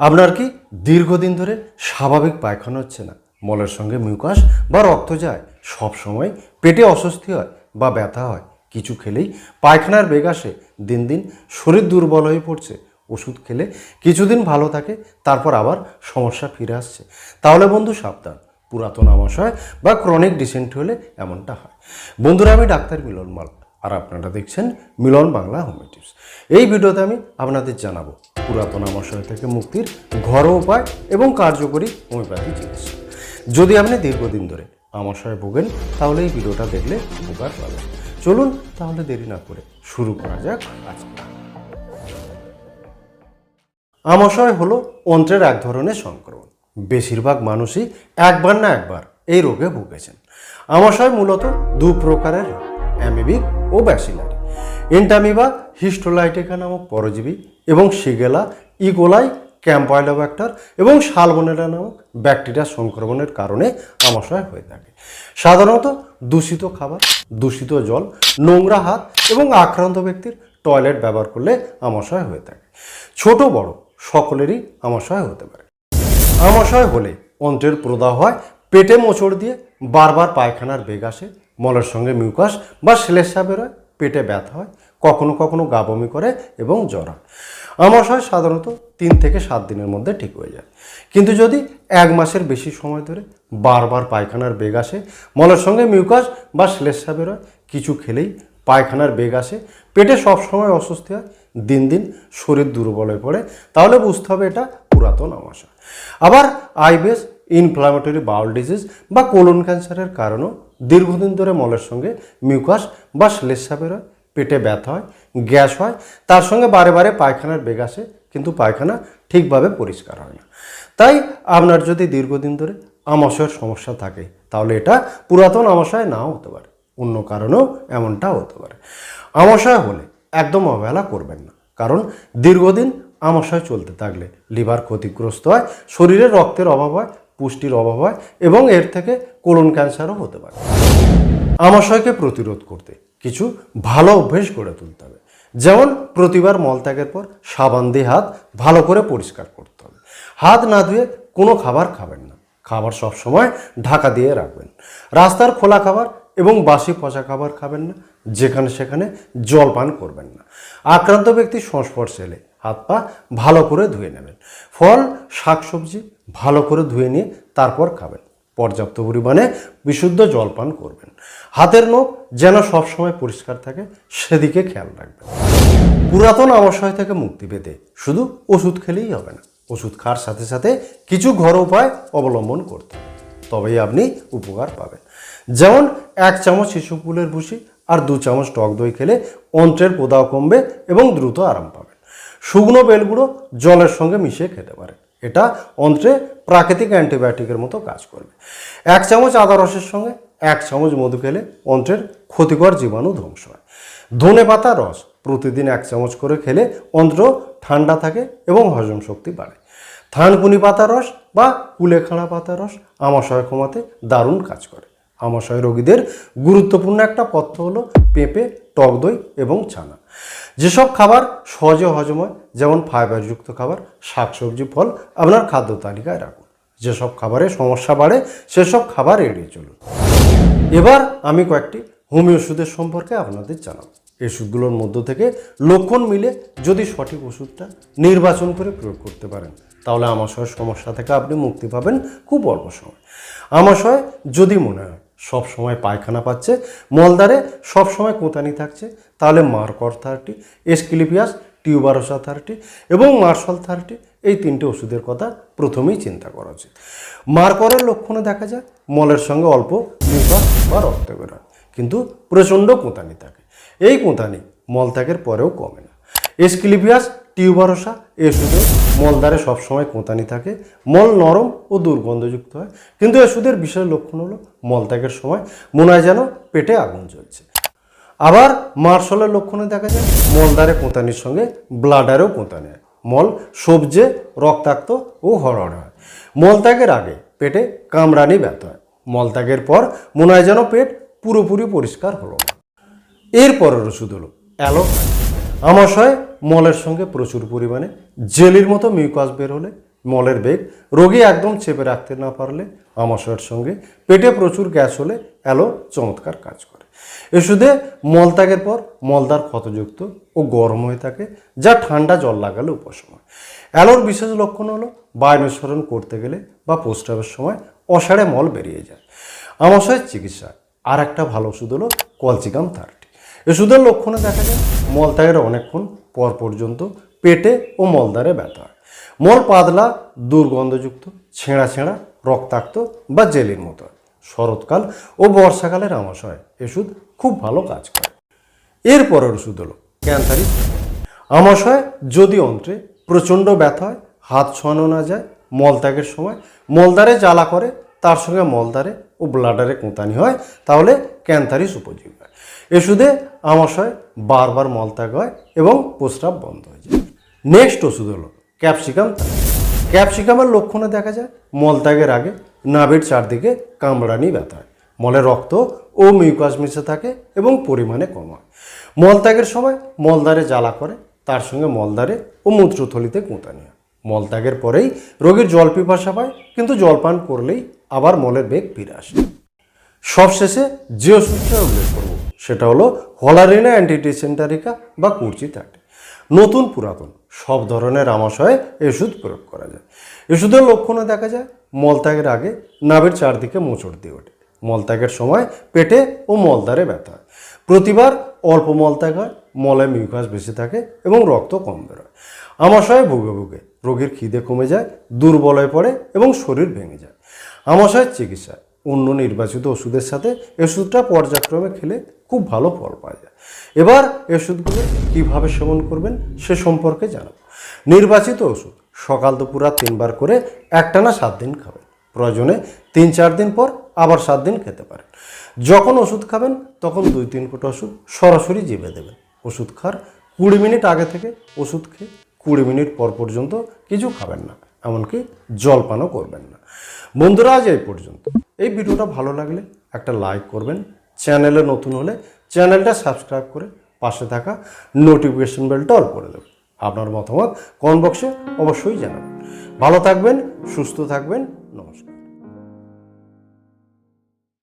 আপনার কি দীর্ঘদিন ধরে স্বাভাবিক পায়খানা হচ্ছে না? মলের সঙ্গে মিউকাস বা রক্ত যায় সব সময় পেটে অস্বস্তি হয় বা ব্যথা হয়। কিছু খেলেই পায়খানার বেগ আসে, দিন দিন শরীর দুর্বল হয়ে পড়ছে। ওষুধ খেলে কিছুদিন ভালো থাকে, তারপর আবার সমস্যা ফিরে আসছে। তাহলে বন্ধু সাবধান, পুরাতন আমাশয় বা ক্রনিক ডিসেন্ট হলে এমনটা হয়। বন্ধুরা, আমি ডাক্তার মিলন মাল, আর আপনারা দেখছেন মিলন বাংলা হোমিওটিপস। এই ভিডিওতে আমি আপনাদের জানাব পুরাতন আমাশয় থেকে মুক্তির ঘরোয়া উপায় এবং কার্যকরী হোমিওপ্যাথি চিকিৎসা। যদি আপনি দীর্ঘদিন ধরে আমাশয় ভোগেন, তাহলে এই ভিডিওটা দেখলে উপকার পাবেন। চলুন, তাহলে দেরি না করে শুরু করা যাক আজকে। আমাশয় হলো অন্ত্রের এক ধরনের সংক্রমণ। বেশিরভাগ মানুষই একবার না একবার এই রোগে ভুগেছেন। আমাশয় মূলত দু প্রকারের অ্যামিবিক ও ব্যাসিলারি। এন্টামিবা হিস্টোলাইটেকা নামক পরজীবী এবং সিগেলা ইগোলাই, ক্যাম্পাইলোব্যাক্টার এবং সালমোনেলা নামক ব্যাকটেরিয়া সংক্রমণের কারণে আমাশয় হয়ে থাকে। সাধারণত দূষিত খাবার, দূষিত জল, নোংরা হাত এবং আক্রান্ত ব্যক্তির টয়লেট ব্যবহার করলে আমাশয় হয়ে থাকে। ছোট, বড় সকলেরই আমাশয় হতে পারে। আমাশয় হলে অন্ত্রের প্রদাহ হয়, পেটে মোচড় দিয়ে বারবার পায়খানার বেগ আসে, মলের সঙ্গে মিউকাস বা শ্লেষা বেরোয় পেটে ব্যথা হয়, কখনো কখনো গা বমি করে এবং জ্বর হয়। আমাশয় সাধারণত তিন থেকে সাত দিনের মধ্যে ঠিক হয়ে যায়। কিন্তু যদি এক মাসের বেশি সময় ধরে বারবার পায়খানার বেগ আসে, মলের সঙ্গে মিউকাস বা শ্লেষা বেরোয় কিছু খেলেই পায়খানার বেগ আসে, পেটে সবসময় অস্বস্তি হয়, দিন দিন শরীর দুর্বল হয়ে পড়ে, তাহলে বুঝতে হবে এটা পুরাতন আমাশয়। আবার আইবিএস ইনফ্লামেটরি বাউল ডিজিজ বা কোলন ক্যান্সারের কারণেও দীর্ঘদিন ধরে মলের সঙ্গে মিউকাস বা শ্লেষা বেরোয় পেটে ব্যথা হয়, গ্যাস হয়, তার সঙ্গে বারে বারে পায়খানার বেগ আসে, কিন্তু পায়খানা ঠিকভাবে পরিষ্কার হয় না। তাই আপনার যদি দীর্ঘদিন ধরে আমাশয়ের সমস্যা থাকে, তাহলে এটা পুরাতন আমাশয় নাও হতে পারে। অন্য কারণেও এমনটা হতে পারে। আমাশয় হলে একদম অবহেলা করবেন না। কারণ দীর্ঘদিন আমাশয় চলতে থাকলে লিভার ক্ষতিগ্রস্ত হয়, শরীরে রক্তের অভাব হয় পুষ্টির অভাব হয় এবং এর থেকে কোলন ক্যান্সারও হতে পারে। আমাশয়কে প্রতিরোধ করতে কিছু ভালো অভ্যেস গড়ে তুলতে হবে। যেমন প্রতিবার মলত্যাগের পর সাবান দিয়ে হাত ভালো করে পরিষ্কার করতে হবে। হাত না ধুয়ে কোনো খাবার খাবেন না। খাবার সব সময় ঢাকা দিয়ে রাখবেন। রাস্তার খোলা খাবার এবং বাসি পচা খাবার খাবেন না। যেখানে সেখানে জল পান করবেন না। আক্রান্ত ব্যক্তির সংস্পর্শে এলে হাত পা ভালো করে ধুয়ে নেবেন। ফল, শাকসবজি ভালো করে ধুয়ে নিয়ে তারপর খাবেন। পর্যাপ্ত পরিমাণে বিশুদ্ধ জল পান করবেন। হাতের নখ যেন সবসময় পরিষ্কার থাকে, সেদিকে খেয়াল রাখবেন। পুরাতন আমাশয় থেকে মুক্তি পেতে শুধু ওষুধ খেলেই হবে না। ওষুধ খাওয়ার সাথে সাথে কিছু ঘরোয়া উপায় অবলম্বন করতে তবেই আপনি উপকার পাবেন। যেমন এক চামচ শিশু ফুলের ভুসি আর দু চামচ টক দই খেলে অন্ত্রের প্রদাহ কমবে এবং দ্রুত আরাম পাবেন। শুকনো বেলগুলো জলের সঙ্গে মিশিয়ে খেতে পারেন। এটা অন্ত্রে প্রাকৃতিক অ্যান্টিবায়োটিকের মতো কাজ করবে। এক চামচ আদা রসের সঙ্গে এক চামচ মধু খেলে অন্ত্রের ক্ষতিকর জীবাণু ধ্বংস হয়। ধনে পাতা রস প্রতিদিন এক চামচ করে খেলে অন্ত্র ঠান্ডা থাকে এবং হজম শক্তি বাড়ে। থানকুনি পাতা রস বা কুলেখাড়া পাতা রস আমাশয় কমাতে দারুণ কাজ করে। আমাশয় রোগীদের গুরুত্বপূর্ণ একটা পথ্য হলো পেঁপে, টক দই এবং ছানা। যেসব খাবার সহজে হজম হয় যেমন ফাইবারযুক্ত খাবার, শাকসবজি, ফল, আপনার খাদ্য তালিকায় রাখুন। যেসব খাবারে সমস্যা বাড়ে, সেসব খাবার এড়িয়ে চলুন। এবার আমি কয়েকটি হোমিও ওষুধের সম্পর্কে আপনাদের জানাব। এই ওষুধগুলোর মধ্য থেকে লক্ষণ মিলে যদি সঠিক ওষুধটা নির্বাচন করে প্রয়োগ করতে পারেন, তাহলে আমাশয়ের সমস্যা থেকে আপনি মুক্তি পাবেন খুব অল্প সময়। আমাশয় যদি মনে হয় সব সময় পায়খানা পাচ্ছে মলদারে সব সময় কোঁতানি থাকছে। তাহলে merc cor thirty Asclepias tuberosa thirty এবং মার্শাল থার্টি এই তিনটে ওষুধের কথা প্রথমেই চিন্তা করা উচিত। মার্করের লক্ষণে দেখা যায়, মলের সঙ্গে অল্প লিভার বা রক্ত বেরোয়, কিন্তু প্রচণ্ড কোঁতানি থাকে। এই কোঁতানি মলত্যাগের পরেও কমে না। এসকিলিপিয়াস টিউবারোসা এই ওষুধে মলদ্বারে সবসময় কোঁতানি থাকে। মল নরম ও দুর্গন্ধযুক্ত হয়। কিন্তু ওষুধের বিশেষ লক্ষণ হলো মলত্যাগের সময় মনে হয় যেন পেটে আগুন জ্বলছে। আবার মার্শলের লক্ষণে দেখা যায় মলদ্বারে কোঁতানির সঙ্গে ব্লাডারেও কোঁতানি হয়। মল সবজে, রক্তাক্ত ও হরহর হয়। মলত্যাগের আগে পেটে কামড়ানি ব্যথা হয়। মলত্যাগের পর মনে হয় যেন পেট পুরোপুরি পরিষ্কার হলো এরপরের ওষুধ হলো অ্যালোপ্যাথি। আমাশয় মলের সঙ্গে প্রচুর পরিমাণে জেলির মতো মিউকাস বের হলে মলের বেগ রোগী একদম চেপে রাখতে না পারলে আমাশয়ের সঙ্গে পেটে প্রচুর গ্যাস হলে অ্যালো চমৎকার কাজ করে। ওষুধে মলত্যাগের পর মলদার ক্ষতযুক্ত ও গরম হয়ে থাকে, যা ঠান্ডা জল লাগালে উপশম হয়। অ্যালোর বিশেষ লক্ষণ হলো বায়ু নিঃসরণ করতে গেলে বা প্রস্রাবের সময় অসাড়ে মল বেরিয়ে যায়। আমাশয়ের চিকিৎসা। আর একটা ভালো ওষুধ হলো কলচিকাম থার্টি। ওষুধের লক্ষণে দেখা যায় মলত্যাগের অনেকক্ষণ পর পর্যন্ত পেটে ও মলদ্বারে ব্যথা। মল পাতলা, দুর্গন্ধযুক্ত, ছেঁড়া ছেঁড়া, রক্তাক্ত বা জেলির মতো। শরৎকাল ও বর্ষাকালের আমাশয় ওষুধ খুব ভালো কাজ করে। এরপরের ওষুধ হলো ক্যান্সারিস আমাশয় যদি অন্ত্রে প্রচণ্ড ব্যথা হয়, হাত ছোঁয়ানো না যায় মলত্যাগের সময় মলদারে জ্বালা করে, তার সঙ্গে মলদারে ও ব্লাডারে কোঁতানি হয়, তাহলে ক্যান্সারিস উপযোগী। হয় ওষুধে আমাশয় বারবার মলত্যাগ হয় এবং প্রস্রাব বন্ধ হয়ে যায়। নেক্সট ওষুধ হলো ক্যাপসিকাম। ক্যাপসিকামের লক্ষণে দেখা যায় মলত্যাগের আগে নাভির চারদিকে কামড়ানি ব্যথা হয়। মলে রক্ত ও মিউকাস মিশে থাকে এবং পরিমাণে কম হয়। মলত্যাগের সময় মলদ্বারে জ্বালা করে, তার সঙ্গে মলদ্বারে ও মূত্রথলিতে কোঁতানি হয়। মলত্যাগের পরেই রোগীর জল পিপাসা পায়, কিন্তু জলপান করলেই আবার মলের বেগ ফিরে আসে। সবশেষে যে ওষুধটা উল্লেখ সেটা হলো হলারিনা অ্যান্টিডিসেন্টারিকা বা কুর্চি থার্টি। নতুন পুরাতন, সব ধরনের আমাশয়ে ওষুধ প্রয়োগ করা যায়। ওষুধের লক্ষণে দেখা যায়, মলত্যাগের আগে নাভের চারদিকে মোচড় দিয়ে ওঠে। মলত্যাগের সময় পেটে ও মলদ্বারে ব্যথা হয়। প্রতিবার অল্প মলত্যাগ হয়, মলে মিউকাস বেশি থাকে এবং রক্ত কম বেরোয়। আমাশয়ে ভুগে ভুগে রোগীর খিদে কমে যায়, দুর্বল হয়ে পড়ে এবং শরীর ভেঙে যায়। আমাশয়ের চিকিৎসা অন্য নির্বাচিত ওষুধের সাথে ওষুধটা পর্যায়ক্রমে খেলে খুব ভালো ফল পাওয়া যায়। এবার ওষুধগুলো কীভাবে সেবন করবেন সে সম্পর্কে জানাব। নির্বাচিত ওষুধ, সকাল দুপুর তিনবার করে একটানা সাত দিন খাবেন। প্রয়োজনে তিন চার দিন পর আবার সাত দিন খেতে পারেন। যখন ওষুধ খাবেন, তখন দুই তিন কোটা ওষুধ সরাসরি জিভে দেবেন। ওষুধ খাওয়ার কুড়ি মিনিট আগে থেকে ওষুধ খেয়ে কুড়ি মিনিট পর পর্যন্ত কিছু খাবেন না, এমনকি জলপানও করবেন না। বন্ধুরা, আজ এই পর্যন্ত। এই ভিডিওটা ভালো লাগলে একটা লাইক করবেন। চ্যানেলে নতুন হলে চ্যানেলটা সাবস্ক্রাইব করে পাশে থাকা নোটিফিকেশন বেলটা অল করে দেবেন। আপনার মতামত কমেন্ট বক্সে অবশ্যই জানাবেন। ভালো থাকবেন, সুস্থ থাকবেন। নমস্কার।